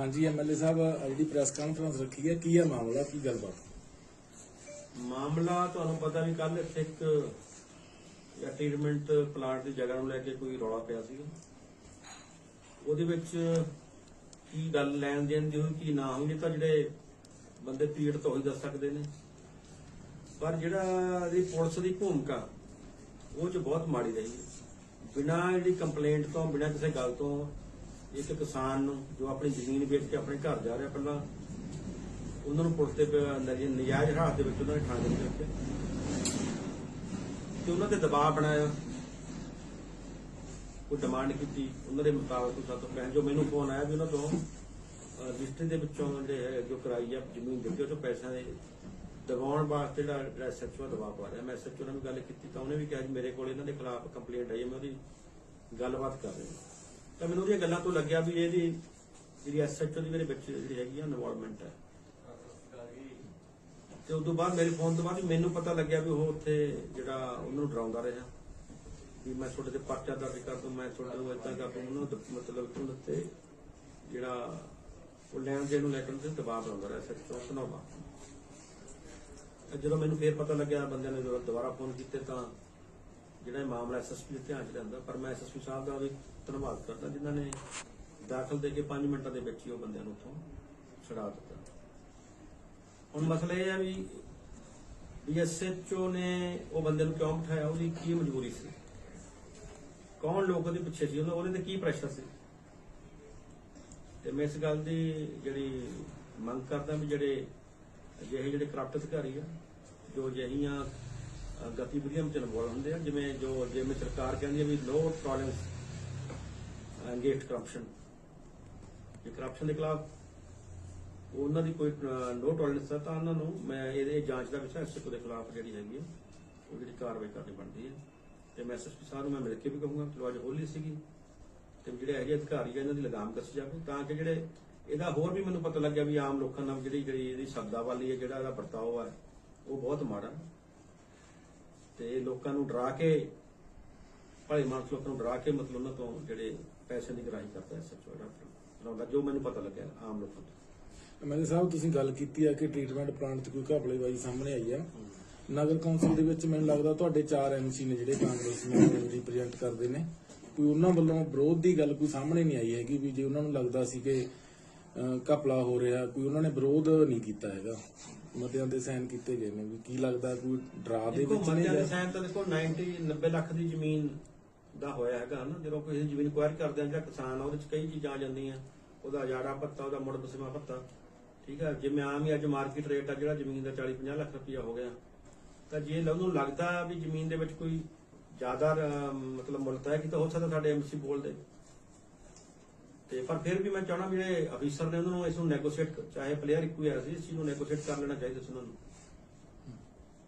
ਹਾਂਜੀ ਐਮਐਲਏ ਸਾਹਿਬ ਜਿਹੜੀ press conference ਰੱਖੀ ਹੈ। ਕੀ ਹੈ ਮਾਮਲਾ? ਕੀ ਗੱਲਬਾਤ? ਮਾਮਲਾ ਤੁਹਾਨੂੰ ਪਤਾ ਵੀ ਕੱਲ ਇੱਥੇ ਇੱਕ ਜਾਂ ਟ੍ਰੀਟਮੈਂਟ ਪਲਾਂਟ ਦੀ ਜਗ੍ਹਾ ਨੂੰ ਲੈ ਕੇ ਕੋਈ ਰੌਲਾ ਪਿਆ ਸੀ ਉਹਦੇ ਵਿੱਚ ਕੀ ਗੱਲ ਲੈਣ ਦੇਣ ਦੀ ਹੋਈ, ਕੀ ਨਾ ਹੋਈ ਤਾਂ ਜਿਹੜੇ ਬੰਦੇ ਪੀੜਤ ਹੋਈ ਦੱਸ ਸਕਦੇ ਨੇ। ਪਰ ਜਿਹੜਾ ਇਹਦੀ ਪੁਲਿਸ ਦੀ ਭੂਮਿਕਾ, ਉਹ ਚ ਬਹੁਤ ਮਾੜੀ ਰਹੀ ਹੈ। ਬਿਨਾਂ ਜਿਹੜੀ ਕੰਪਲੇਂਟ ਤੋਂ, ਬਿਨਾਂ ਕਿਸੇ ਗੱਲ ਤੋਂ ਇੱਕ ਕਿਸਾਨ ਨੂੰ ਜੋ ਆਪਣੀ ਜ਼ਮੀਨ ਵੇਚ ਕੇ ਆਪਣੇ ਘਰ ਜਾ ਰਿਹਾ ਪਹਿਲਾਂ ਉਹਨਾਂ ਨੂੰ ਪੁਲਿਸ ਦੇ ਨਜਾਇਜ਼ ਹਾਲਾਤ ਦੇ ਵਿੱਚ ਉਹਨਾਂ ਨੇ ਥਾਣੇ ਦੇ ਵਿੱਚ ਤੇ ਉਹਨਾਂ ਤੇ ਦਬਾਅ ਬਣਾਇਆ। ਕੋਈ ਡਿਮਾਂਡ ਕੀਤੀ ਉਹਨਾਂ ਦੇ ਮੁਤਾਬਕ ਤੋਂ ਸਾਤੋਂ ਪੈਸੇ ਜੋ ਮੈਨੂੰ ਫੋਨ ਆਇਆ ਵੀ ਉਹਨਾਂ ਤੋਂ ਅਹ, ਦੇ ਵਿੱਚੋਂ ਜਿਹੜੇ ਜੋ ਕਰਾਈ ਆ ਜ਼ਮੀਨ ਦਿੱਤੀ ਉਹ ਤੋਂ ਪੈਸਿਆਂ ਦੇ ਦਬਾਉਣ ਵਾਸਤੇ ਜਿਹੜਾ ਐਸਐਚਓ ਦਬਾਅ ਪਾ ਰਿਹਾ। ਮੈਂ ਐਸਐਚਓ ਨਾਲ ਵੀ ਗੱਲ ਕੀਤੀ ਤਾਂ ਉਹਨੇ ਵੀ ਕਿਹਾ ਜੀ ਮੇਰੇ ਕੋਲ ਇਹਨਾਂ ਦੇ ਖਿਲਾਫ ਕੰਪਲੇਂਟ ਆਈ ਹੈ ਮੈਂ ਉਹਦੀ ਗੱਲਬਾਤ ਕਰ ਰਿਹਾ। ਤਾਂ ਮੈਨੂੰ ਉਹਦੀਆਂ ਗੱਲਾਂ ਤੋਂ ਲੱਗਿਆ ਵੀ ਇਹਦੀ ਜਿਹੜੀ ਐਸਐਚਓ ਦੀ ਮੇਰੇ ਵਿੱਚ ਜਿਹੜੀ ਹੈਗੀ ਆ ਇਨਵੋਲਵਮੈਂਟ ਹੈ। ਤੇ ਉਸ ਤੋਂ ਬਾਅਦ ਮੇਰੇ ਫੋਨ ਤੋਂ ਬਾਅਦ ਮੈਨੂੰ ਪਤਾ ਲੱਗਿਆ ਵੀ ਉਹ ਉੱਥੇ ਜਿਹੜਾ ਉਹਨੂੰ ਡਰਾਉਂਦਾ ਰਿਹਾ। ਵੀ ਮੈਂ ਤੁਹਾਡੇ ਤੇ ਪਰਚਾ ਦਰਜ ਕਰ ਦੂੰ, ਮੈਂ ਤੁਹਾਡੇ ਨੂੰ ਏਦਾਂ ਕਰ ਦੂੰ ਉਹਨੂੰ ਮਤਲਬ ਕਿ ਤੇ ਜਿਹੜਾ ਉਹ ਲੈਣ ਦੇਣ ਨੂੰ ਲੈ ਕੇ ਉਹਦੇ ਦਬਾਅ ਬਣਾਉਂਦਾ ਰਿਹਾ ਸੱਚੋ ਸੁਣਾਵਾ ਜਦੋਂ ਮੈਨੂੰ ਫੇਰ ਪਤਾ ਲੱਗਿਆ, ਬੰਦਿਆਂ ਨੇ ਜਦੋਂ ਦੁਬਾਰਾ ਫੋਨ ਕੀਤੇ ਤਾਂ ਜਿਹੜਾ ਮਾਮਲਾ ਐਸਐਸਪੀ ਦੇ ਧਿਆਨ ਚ ਲਿਆਂਦਾ, ਪਰ ਮੈਂ ਐਸਐਸਪੀ ਸਾਹਿਬ ਦਾ ਵੀ ਧੰਨਵਾਦ ਕਰਦਾ, ਜਿਨ੍ਹਾਂ ਨੇ ਦਾਖਲ ਦੇ ਕੇ 5 ਮਿੰਟਾਂ ਦੇ ਵਿੱਚ ਹੀ ਉਹ ਬੰਦਿਆਂ ਨੂੰ ਉੱਥੋਂ ਛੁਡਾ ਦਿੱਤਾ। ਹੁਣ ਮਸਲਾ ਇਹ ਹੈ ਵੀ ਡੀਐਸਐਚਓ ਨੇ ਉਹ ਬੰਦੇ ਨੂੰ ਕਿਉਂ ਬਿਠਾਇਆ? ਉਹਦੀ ਕੀ ਮਜਬੂਰੀ ਸੀ? ਕੌਣ ਲੋਕ ਉਹਦੇ ਪਿੱਛੇ ਸੀ? ਉਹਦਾ- ਉਹਦੇ ਤੇ ਕੀ ਪ੍ਰੈਸ਼ਰ ਸੀ? ਤੇ ਮੈਂ ਇਸ ਗੱਲ ਦੀ ਜਿਹੜੀ ਮੰਗ ਕਰਦਾ ਵੀ ਜਿਹੜੇ ਅਜਿਹੇ ਜਿਹੜੇ ਕਰਪਟ ਅਧਿਕਾਰੀ ਆ, ਜੋ ਅਜਿਹੀਆਂ ਗਤੀਵਿਧੀਆਂ ਵਿੱਚ ਇਨਵੋਲਵ ਹੁੰਦੇ ਆ, ਜਿਵੇਂ ਜੋ ਜਿਵੇਂ ਸਰਕਾਰ ਕਹਿੰਦੀ ਹੈ ਵੀ ਲੋ ਟੋਲਰੈਂਸ ਅਗੇਂਸਟ ਕਰਪਸ਼ਨ ਜੇ ਕਰਪਸ਼ਨ ਦੇ ਖਿਲਾਫ ਉਹਨਾਂ ਦੀ ਕੋਈ ਨੋ ਟੋਲਰੈਂਸ ਹੈ ਤਾਂ ਉਹਨਾਂ ਨੂੰ ਮੈਂ ਇਹਦੇ ਜਾਂਚ ਦਾ ਵਿਸ਼ਾ ਐਸਐਸਪੀ ਦੇ ਖਿਲਾਫ ਜਿਹੜੀ ਹੈਗੀ ਹੈ ਉਹ ਜਿਹੜੀ ਕਾਰਵਾਈ ਕਰਨੀ ਬਣਦੀ ਹੈ ਤੇ ਮੈਂ ਐਸਐਸਪੀ ਸਾਹਿਬ ਨੂੰ ਮੈਂ ਮਿਲ ਕੇ ਵੀ ਕਹੂੰਗਾ ਕਿ ਅੱਜ ਹੋਲੀ ਸੀਗੀ, ਤੇ ਜਿਹੜੇ ਹੈਗੇ ਅਧਿਕਾਰੀ ਆ, ਇਹਨਾਂ ਦੀ ਲਗਾਮ ਕੱਸ ਜਾਵੇ, ਤਾਂ ਕਿ ਜਿਹੜੇ ਇਹਦਾ ਹੋਰ ਵੀ ਮੈਨੂੰ ਪਤਾ ਲੱਗਿਆ ਵੀ ਆਮ ਲੋਕਾਂ ਨਾਲ ਜਿਹੜੀ ਜਿਹੜੀ ਇਹਦੀ ਸ਼ਬਦਾਵਲੀ ਹੈ ਜਿਹੜਾ ਇਹਦਾ ਵਰਤਾਓ ਹੈ ਉਹ ਬਹੁਤ ਮਾੜਾ। ਤੇ ਲੋਕਾਂ ਨੂੰ ਡਰਾ ਕੇ ਭਲੇ ਮਾਨਸ ਲੋਕਾਂ ਨੂੰ ਡਰਾ ਕੇ ਮਤਲਬ ਉਹਨਾਂ ਤੋਂ ਜਿਹੜੇ ਪੈਸੇ ਦੀ ਗਰਾਹੀ ਕਰਦਾ ਹੈ ਸੱਚੋ ਡਾਕਟਰ ਜੋ ਮੈਨੂੰ ਪਤਾ ਲੱਗਿਆ ਆਮ ਲੋਕਾਂ ਤੋਂ। ਐਮਐਲਏ ਸਾਹਿਬ ਤੁਸੀਂ ਗੱਲ ਕੀਤੀ ਹੈ ਕਿ ਟ੍ਰੀਟਮੈਂਟ ਪਲਾਂਟ 'ਚ ਕੋਈ ਘਪਲੇਬਾਜ਼ੀ ਸਾਹਮਣੇ ਆਈ ਹੈ ਨਗਰ ਕੌਂਸਲ ਦੇ ਵਿੱਚ ਮੈਨੂੰ ਲੱਗਦਾ ਤੁਹਾਡੇ ਚਾਰ ਐਮਸੀ ਨੇ ਜਿਹੜੇ ਕਾਂਗਰਸ ਨੂੰ ਰਿਪਰੈਜ਼ੈਂਟ ਕਰਦੇ ਨੇ। ਕੋਈ ਉਹਨਾਂ ਵੱਲੋਂ ਵਿਰੋਧ ਦੀ ਗੱਲ ਕੋਈ ਸਾਹਮਣੇ ਨਹੀਂ ਆਈ ਹੈਗੀ ਵੀ ਜੇ ਉਹਨਾਂ ਨੂੰ ਲੱਗਦਾ ਸੀ ਕਿ ਅਹ, ਹੋ ਰਿਹਾ ਕੋਈ ਉਹਨਾਂ ਨੇ ਵਿਰੋਧ ਨਹੀਂ ਕੀਤਾ ਹੈਗਾ। ਮਤਿਆਂ ਦੇ ਸਾਈਨ ਕੀਤੇ ਗਏ ਨੇ ਵੀ ਕੀ ਲੱਗਦਾ ਕੋਈ ਡਰਾ ਦੇ ਵਿੱਚ ਨਹੀਂ ਗਿਆ ਸਾਇਨ ਤਾਂ ਦੇਖੋ 90 90 ਲੱਖ ਦੀ ਜ਼ਮੀਨ ਦਾ ਹੋਇਆ ਹੈਗਾ ਨਾ ਜਦੋਂ ਕੋਈ ਜ਼ਮੀਨ ਕੁਆਇਰ ਕਰਦੇ ਆ ਜਿਹੜਾ ਕਿਸਾਨ ਆ ਉਹਦੇ ਚ ਕਈ ਚੀਜ਼ਾਂ ਆ ਜਾਂਦੀਆਂ। ਉਹਦਾ ਅਜਾੜਾ ਪੱਤਾ ਉਹਦਾ ਮੁੜ ਬਸਮਾ ਪੱਤਾ ਠੀਕ ਹੈ ਜਿਵੇਂ ਆਮ ਹੀ ਅੱਜ ਮਾਰਕੀਟ ਰੇਟ ਆ ਜਿਹੜਾ ਜ਼ਮੀਨ ਦਾ 40 50 ਲੱਖ ਰੁਪਇਆ ਹੋ ਗਿਆ ਤਾਂ ਜੇ ਉਹਨੂੰ ਲੱਗਦਾ ਵੀ ਜ਼ਮੀਨ ਦੇ ਵਿੱਚ ਕੋਈ ਜ਼ਿਆਦਾ ਮਤਲਬ ਮੁੱਲ ਤੈਅ ਕੀਤਾ ਹੋ ਸਕਦਾ ਸਾਡੇ ਐਮਸੀ ਬੋਲਦੇ। ਤੇ ਪਰ ਫਿਰ ਵੀ ਮੈਂ ਚਾਹਣਾ ਜਿਹੜੇ ਅਫੀਸਰ ਨੇ ਉਹਨਾਂ ਨੂੰ ਇਸ ਨੂੰ ਨੈਗੋਸ਼ੀਏਟ ਚਾਹੇ ਪਲੇਅਰ ਇੱਕੋ ਹੀ ਆ ਸੀ, ਇਸ ਚੀਜ਼ ਨੂੰ ਨੈਗੋਸ਼ੀਏਟ ਕਰ ਲੈਣਾ ਚਾਹੀਦਾ ਸੀ ਉਹਨਾਂ ਨੂੰ।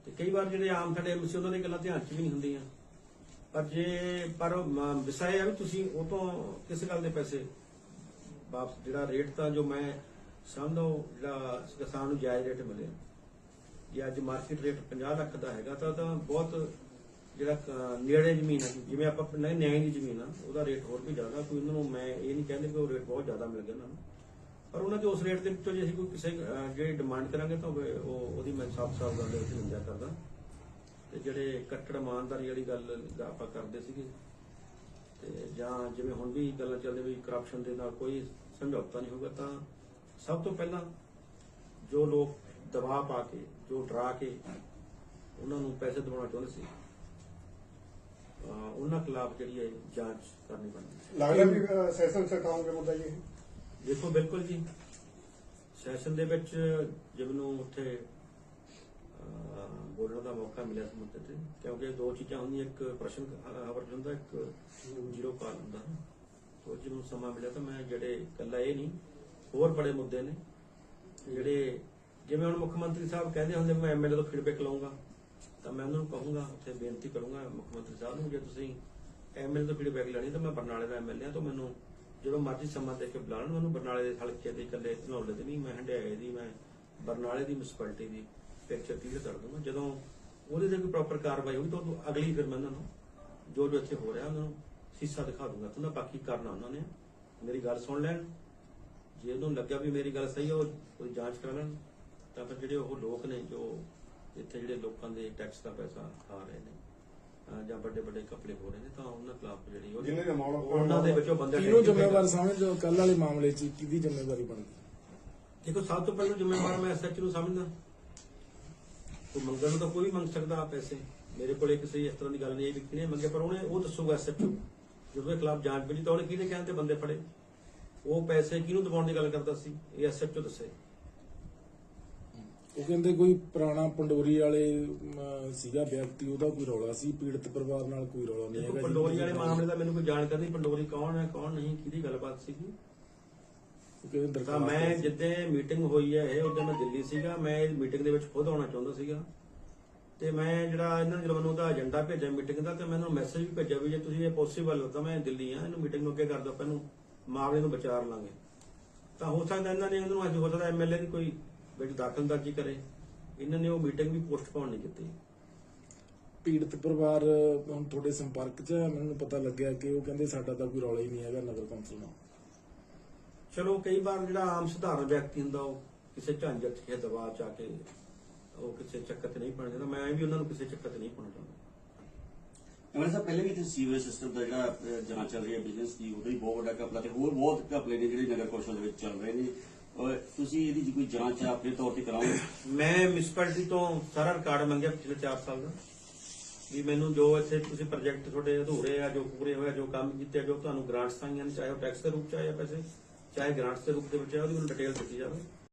ਤੇ ਕਈ ਵਾਰ ਜਿਹੜੇ ਆਮ ਸਾਡੇ ਐਮਸੀ ਉਹਨਾਂ ਦੀਆਂ ਗੱਲਾਂ ਧਿਆਨ 'ਚ ਵੀ ਨਹੀਂ ਹੁੰਦੀਆਂ। ਪਰ ਜੇ, ਪਰ ਮ- ਵਿਸ਼ਾ ਇਹ ਆ ਵੀ ਤੁਸੀਂ, ਉਹ ਤੋਂ ਕਿਸ ਗੱਲ ਦੇ ਪੈਸੇ ਵਾਪਸ, ਜਿਹੜਾ ਰੇਟ ਤਾਂ ਜੋ ਮੈਂ ਸਮਝਦਾ, ਉਹ ਜਿਹੜਾ ਕਿਸਾਨ ਨੂੰ ਜਾਇਜ਼ ਰੇਟ ਮਿਲਿਆ ਜੇ ਅੱਜ ਮਾਰਕੀਟ ਰੇਟ 50 ਲੱਖ ਦਾ ਹੈਗਾ, ਤਾਂ ਤਾਂ ਬਹੁਤ ਜਿਹੜਾ ਕ- ਨੇੜੇ ਜ਼ਮੀਨ ਹੈ ਜਿਵੇਂ ਆਪਾਂ ਨਹੀਂ ਨਿਆਂ ਦੀ ਜ਼ਮੀਨ ਆ ਉਹਦਾ ਰੇਟ ਹੋਰ ਵੀ ਜ਼ਿਆਦਾ ਕੋਈ ਉਹਨਾਂ ਨੂੰ ਮੈਂ ਇਹ ਨਹੀਂ ਕਹਿੰਦੇ ਕਿ ਉਹ ਰੇਟ ਬਹੁਤ ਜ਼ਿਆਦਾ ਮਿਲ ਗਿਆ ਉਹਨਾਂ ਨੂੰ। ਪਰ ਉਹਨਾਂ ਦੇ ਉਸ ਰੇਟ ਦੇ ਵਿੱਚੋਂ ਜੇ ਅਸੀਂ ਕੋਈ ਕਿਸੇ ਅਹ, ਜਿਹੜੀ ਡਿਮਾਂਡ ਕਰਾਂਗੇ ਤਾਂ ਉਹ ਉਹ- ਉਹਦੀ ਮੈਂ ਸਾਫ਼ ਸਾਫ਼ ਗੱਲ ਦੇ ਵਿੱਚ ਨਿੰਦਿਆ ਕਰਦਾ। ਤੇ ਜਿਹੜੇ ਕੱਟੜ ਇਮਾਨਦਾਰੀ ਵਾਲੀ ਗੱਲ ਦਾ ਆਪਾਂ ਕਰਦੇ ਸੀਗੇ ਤੇ ਜਾਂ ਜਿਵੇਂ ਹੁਣ ਵੀ ਗੱਲਾਂ ਚੱਲਦੀਆਂ ਵੀ ਕਰਪਸ਼ਨ ਦੇ ਨਾਲ ਕੋਈ ਸਮਝੌਤਾ ਨਹੀਂ ਹੋਊਗਾ ਤਾਂ ਸਭ ਤੋਂ ਪਹਿਲਾਂ ਜੋ ਲੋਕ ਦਬਾਅ ਪਾ ਕੇ ਜੋ ਡਰਾ ਕੇ ਉਹਨਾਂ ਨੂੰ ਪੈਸੇ ਦਿਵਾਉਣਾ ਚਾਹੁੰਦੇ ਸੀ ਉਹਨਾਂ ਖਿਲਾਫ ਜਿਹੜੀ ਹੈ ਜਾਂਚ ਕਰਨੀ ਬਣਦੀ ਲੱਗਦਾ ਵੀ ਸੈਸ਼ਨ ਸਟਾਉਂਗੇ ਮੁੱਦਾ ਜੀ ਇਹ? ਦੇਖੋ ਬਿਲਕੁਲ ਜੀ। ਸੈਸ਼ਨ ਦੇ ਵਿੱਚ ਜੇ ਮੈਨੂੰ ਉੱਥੇ ਅਹ, ਬੋਲਣ ਦਾ ਮੌਕਾ ਮਿਲਿਆ ਸੀ ਮੁੱਦੇ ਤੇ ਕਿਉਂਕਿ ਦੋ ਚੀਜ਼ਾਂ ਹੁੰਦੀਆਂ ਇੱਕ ਪ੍ਰਸ਼ਨ ਹਵਰ ਹੁੰਦਾ ਇੱਕ ਜ਼ੀਰੋ ਕਾਲ ਹੁੰਦਾ। ਉਹ ਜਿਹਨੂੰ ਸਮਾਂ ਮਿਲਿਆ ਤਾਂ ਮੈਂ ਜਿਹੜੇ ਇਕੱਲਾ ਇਹ ਨਹੀਂ ਹੋਰ ਬੜੇ ਮੁੱਦੇ ਨੇ। ਜਿਹੜੇ ਜਿਵੇਂ ਹੁਣ ਮੁੱਖ ਮੰਤਰੀ ਸਾਹਿਬ ਕਹਿੰਦੇ ਹੁੰਦੇ ਮੈਂ ਐਮਐਲਏ ਤੋਂ ਫੀਡਬੈਕ ਲਵਾਂਗਾ ਤਾਂ ਮੈਂ ਉਹਨਾਂ ਨੂੰ ਕਹੂੰਗਾ ਉੱਥੇ ਬੇਨਤੀ ਕਰੂੰਗਾ ਮੁੱਖ ਮੰਤਰੀ ਸਾਹਿਬ ਨੂੰ, ਜੇ ਤੁਸੀਂ ਐਮਐਲਏ ਤੋਂ ਫੀਡਬੈਕ ਲੈਣੀ ਤਾਂ ਮੈਂ ਬਰਨਾਲੇ ਦਾ ਐਮਐਲਏ ਹਾਂ, ਤਾਂ ਮੈਨੂੰ ਜਦੋਂ ਮਰਜ਼ੀ ਸਮਾਂ ਦੇ ਕੇ ਬੁਲਾਉਣ ਮੈਨੂੰ ਬਰਨਾਲੇ ਦੇ ਹਲਕੇ ਦੇ, ਇਕੱਲੇ ਧਨੌਲੇ ਦੇ ਨਹੀਂ, ਮੈਂ ਹੰਡਿਆਏ ਦੀ, ਮੈਂ ਬਰਨਾਲੇ ਦੀ ਮਿਊਨਿਸਪੈਲਿਟੀ ਦੀ ਪਿਕਚਰ ਕਲੀਅਰ ਕਰ ਦੂੰਗਾ ਜਦੋਂ ਉਹਦੇ ਤੇ ਕੋਈ ਪ੍ਰੋਪਰ ਕਾਰਵਾਈ ਹੋਈ ਤਾਂ ਉਦੋਂ ਅਗਲੀ ਫਿਰ ਮੈਂ ਉਹਨਾਂ ਨੂੰ ਜੋ ਜੋ ਇੱਥੇ ਹੋ ਰਿਹਾ, ਉਹਨਾਂ ਨੂੰ ਹਿੱਸਾ ਦਿਖਾ ਦੂੰਗਾ ਤਾਂ ਬਾਕੀ ਕਰਨਾ ਉਹਨਾਂ ਨੇ। ਮੇਰੀ ਗੱਲ ਸੁਣ ਲੈਣ। ਜੇ ਉਹਨੂੰ ਲੱਗਿਆ ਵੀ ਮੇਰੀ ਗੱਲ ਸਹੀ ਹੈ ਉਹ ਜਾਂਚ ਕਰ ਲੈਣ। ਤਾਂ ਫਿਰ ਜਿਹੜੇ ਉਹ ਲੋਕ ਨੇ, ਜੋ ਇੱਥੇ ਜਿਹੜੇ ਲੋਕਾਂ ਦੇ ਟੈਕਸ ਦਾ ਪੈਸਾ ਖਾ ਰਹੇ ਨੇ ਅਹ ਜਾਂ ਵੱਡੇ ਵੱਡੇ ਕਪੜੇ ਹੋ ਰਹੇ ਨੇ ਤਾਂ ਉਹਨਾਂ ਖਿਲਾਫ ਜਿਹੜੀ ਉਹ ਜਿਨ੍ਹਾਂ ਦੇ amount- ਉਹਨਾਂ ਦੇ ਵਿੱਚੋਂ ਬੰਦੇ ਕਿਹਨੂੰ ਜ਼ਿੰਮੇਵਾਰ ਸਮਝਦੇ ਕੱਲ ਵਾਲੇ ਮਾਮਲੇ 'ਚ ਕਿਹਦੀ ਜ਼ਿੰਮੇਵਾਰੀ ਬਣਦੀ? ਦੇਖੋ ਸਭ ਤੋਂ ਪਹਿਲਾਂ ਜ਼ਿੰਮੇਵਾਰ ਮੈਂ ਐਸਐਚ ਨੂੰ ਸਮਝਦਾ। ਕੋਈ ਮੰਗਣ ਨੂੰ ਤਾਂ ਕੋਈ ਵੀ ਮੰਗ ਸਕਦਾ ਆ ਪੈਸੇ। ਮੇਰੇ ਕੋਲੇ ਕਿਸੇ ਇਸ ਤਰ੍ਹਾਂ ਦੀ ਗੱਲ ਨਹੀਂ ਹੈ ਵੀ ਕਿਹਨੇ ਮੰਗੇ ਪਰ ਉਹਨੇ ਉਹ ਦੱਸੂਗਾ ਐਸਐਚਓ ਜਦੋਂ ਉਹਦੇ ਖਿਲਾਫ ਜਾਂਚ ਵਿੱਚ ਤਾਂ ਉਹਨੇ ਕਿਹਨੇ ਕਹਿਣ ਤੇ ਬੰਦੇ ਫੜੇ? ਉਹ ਪੈਸੇ ਕਿਹਨੂੰ ਦਬਾਉਣ ਦੀ ਗੱਲ ਕਰਦਾ ਸੀ? ਇਹ ਐਸਐਚਓ ਦੱਸੇ। ਉਹ ਕਹਿੰਦੇ ਕੋਈ ਪੁਰਾਣਾ ਪੰਡੋਰੀ ਵਾਲੇ ਅਮ, ਸੀਗਾ ਵਿਅਕਤੀ ਉਹਦਾ ਕੋਈ ਰੌਲਾ ਸੀ? ਪੀੜਤ ਪਰਿਵਾਰ ਨਾਲ ਕੋਈ ਰੌਲਾ ਨਹੀਂ ਦੇਖੋ ਹੈਗਾ ਪੰਡੋਰੀ ਵਾਲੇ ਮਾਮਲੇ ਦਾ ਮੈਨੂੰ ਕੋਈ ਜਾਣਕਾਰੀ ਨਹੀਂ ਪੰਡੋਰੀ ਕੌਣ ਹੈ ਕੌਣ ਨਹੀਂ ਕਿਹਦੀ ਗੱਲਬਾਤ ਸੀਗੀ? ਉਹ ਕਹਿੰਦੇ ਤਾਂ ਦਰਖਾਸਤ ਮੈਂ। ਜਿੱਦੇ ਮੀਟਿੰਗ ਹੋਈ ਹੈ ਇਹ ਉਦੋਂ ਮੈਂ ਦਿੱਲੀ ਸੀਗਾ ਮੈਂ ਇਸ ਮੀਟਿੰਗ ਦੇ ਵਿੱਚ ਖੁਦ ਆਉਣਾ ਚਾਹੁੰਦਾ ਸੀਗਾ। ਤੇ ਮੈਂ ਜਿਹੜਾ ਇਹਨਾਂ ਨੇ ਜਦੋਂ ਮੈਨੂੰ ਉਹਦਾ ਏਜੰਡਾ ਭੇਜਿਆ ਮੀਟਿੰਗ ਦਾ ਤੇ ਮੈਨੂੰ ਮੈਸੇਜ ਵੀ ਭੇਜਿਆ ਵੀ ਜੇ ਤੁਸੀਂ ਇਹ ਪੋਸੀਬਲ ਤਾਂ ਮੈਂ ਦਿੱਲੀ ਆ ਇਹਨੂੰ ਮੀਟਿੰਗ ਨੂੰ ਅੱਗੇ ਕਰ ਦਿਓ ਆਪਾਂ ਇਹਨੂੰ ਮਾਮਲੇ ਨੂੰ ਵਿਚਾਰ ਲਾਂਗੇ। ਤਾਂ ਹੋ ਸਕਦਾ ਇਹਨਾਂ ਨੇ ਉਹਨੂੰ ਅੱਜ ਹੋ ਸਕਦਾ ਐਮਐਲਏ ਦੀ ਕੋਈ ਵਿੱਚ ਦਾਖਲਅੰਦਾਜ਼ੀ ਕਰੇ। ਇਹਨਾਂ ਨੇ ਉਹ ਮੀਟਿੰਗ ਵੀ ਪੋਸਟਪੋਨ ਨਹੀਂ ਕੀਤੀ। ਪੀੜਤ ਪਰਿਵਾਰ ਹੁਣ ਤੁਹਾਡੇ ਸੰਪਰਕ 'ਚ ਹੈ ਮੈਨੂੰ ਪਤਾ ਲੱਗਿਆ ਕਿ ਉਹ ਕਹਿੰਦੇ ਸਾਡਾ ਤਾਂ ਕੋਈ ਰੌਲਾ ਹੀ ਨਹੀਂ ਹੈਗਾ ਨਗਰ ਕੌਂਸਲ ਨਾਲ। ਚਲੋ ਕਈ ਵਾਰ ਜਿਹੜਾ ਆਮ ਸਧਾਰਨ ਵਿਅਕਤੀ ਹੁੰਦਾ ਉਹ ਕਿਸੇ ਝੰਜਟ ਕੇ ਦਬਾਅ ਚ ਆ ਕੇ ਉਹ ਕਿਸੇ ਚੱਕਰ 'ਚ ਨਹੀਂ ਪਣ ਜਾਂਦਾ ਮੈਂ ਵੀ ਉਹਨਾਂ ਨੂੰ ਕਿਸੇ ਚੱਕਰ 'ਚ ਨਹੀਂ ਪਾਉਣਾ ਚਾਹੁੰਦਾ ਅਮਰ ਸਾਹਿਬ ਪਹਿਲੇ ਵੀ ਤੇ ਸੀਵਰੇਜ ਸਿਸਟਮ ਦਾ ਜਿਹੜਾ ਜਾਂਚ ਚੱਲ ਰਹੀ ਹੈ ਬਿਜ਼ਨਸ ਦੀ ਉਹਦਾ ਹੀ ਬਹੁਤ ਵੱਡਾ ਘਪਲਾ ਤੇ ਹੋਰ ਬਹੁਤ ਘਪਲੇ ਨੇ ਜਿਹੜੇ ਨਗਰ ਕੌਂਸਲ ਦੇ ਵਿੱਚ ਚੱਲ ਰਹੇ ਨੇ। ਤੁਸੀਂ ਇਹਦੀ ਕੋਈ ਜਾਂਚ ਆਪਣੇ ਤੌਰ ਤੇ ਕਰਾਓਗੇ ਮੈਂ ਮਿਊਨਿਸਪੈਲਿਟੀ ਤੋਂ ਸਾਰਾ ਰਿਕਾਰਡ ਮੰਗਿਆ ਪਿਛਲੇ 4 ਸਾਲ ਦਾ। ਵੀ ਮੈਨੂੰ ਜੋ ਇੱਥੇ ਤੁਸੀਂ ਪ੍ਰੋਜੈਕਟ ਤੁਹਾਡੇ ਅਧੂਰੇ ਆ, ਜੋ ਪੂਰੇ ਹੋਏ ਜੋ ਕੰਮ ਕੀਤੇ ਜੋ ਤੁਹਾਨੂੰ ਗ੍ਰਾਂਟਸ ਆਈਆਂ ਚਾਹੇ ਉਹ ਟੈਕਸ ਦੇ ਰੂਪ ਚ ਆਏ ਪੈਸੇ, ਚਾਹੇ ਗ੍ਰਾਂਟਸ ਦੇ ਰੂਪ ਦੇ ਵਿੱਚ ਆਏ ਉਹਦੀ ਮੈਨੂੰ ਡਿਟੇਲ ਦਿੱਤੀ ਜਾਵੇ।